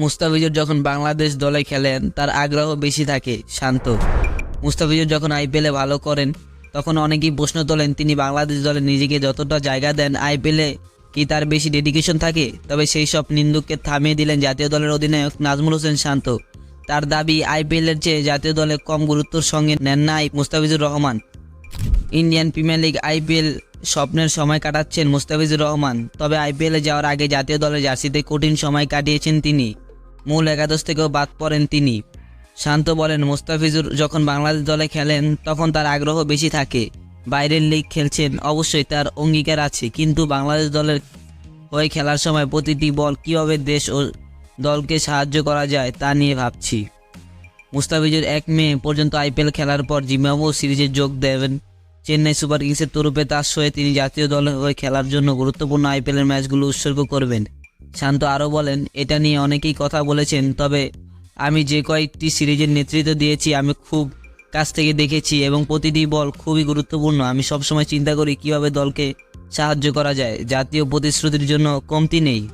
মুস্তাফিজুর যখন বাংলাদেশ দলে খেলেন, তার আগ্রহ বেশি থাকে শান্ত। মুস্তাফিজুর যখন আইপিএলে ভালো করেন, তখন অনেকেই প্রশ্ন তোলেন, তিনি বাংলাদেশ দলে নিজেকে যতটা জায়গা দেন আইপিএলে কি তার বেশি ডেডিকেশন থাকে? তবে সেই সব নিন্দুককে থামিয়ে দিলেন জাতীয় দলের অধিনায়ক নাজমুল হোসেন শান্ত। তার দাবি আইপিএলের চেয়ে জাতীয় দলে কম গুরুত্বর সঙ্গে নেন না Mustafizur Rahman. Indian Premier League IPL স্বপ্নের সময় কাটাচ্ছেন মুস্তাফিজুর রহমান, তবে আইপিএলে যাওয়ার আগে জাতীয় দলের জার্সিতে কঠিন সময় কাটিয়েছেন তিনি। মূল একাদশ থেকেও বাদ পড়েন তিনি। শান্ত বলেন, মুস্তাফিজুর যখন বাংলাদেশ দলে খেলেন, তখন তার আগ্রহ বেশি থাকে। বাইরের লিগ খেলছেন, অবশ্যই তার অঙ্গীকার আছে। কিন্তু বাংলাদেশ দলের হয়ে খেলার সময় প্রতিটি বল কীভাবে দেশ ও দলকে সাহায্য করা যায়, তা নিয়ে ভাবছি। মুস্তাফিজুর এক মে পর্যন্ত আইপিএল খেলার পর জিম্বাবু সিরিজে যোগ দেবেন চেন্নাই সুপার কিংসের তরফে তার হয়ে তিনি জাতীয় দলে হয়ে খেলার জন্য গুরুত্বপূর্ণ আইপিএলের ম্যাচগুলো উৎসর্গ করবেন। শান্ত আরও বলেন, এটা নিয়ে অনেকেই কথা বলেছেন, তবে আমি যে কয়েকটি সিরিজের নেতৃত্ব দিয়েছি, আমি খুব কাছ থেকে দেখেছি এবং প্রতিটি বল খুবই গুরুত্বপূর্ণ। আমি সবসময় চিন্তা করি কীভাবে দলকে সাহায্য করা যায়। জাতীয় প্রতিশ্রুতির জন্য কমতি নেই।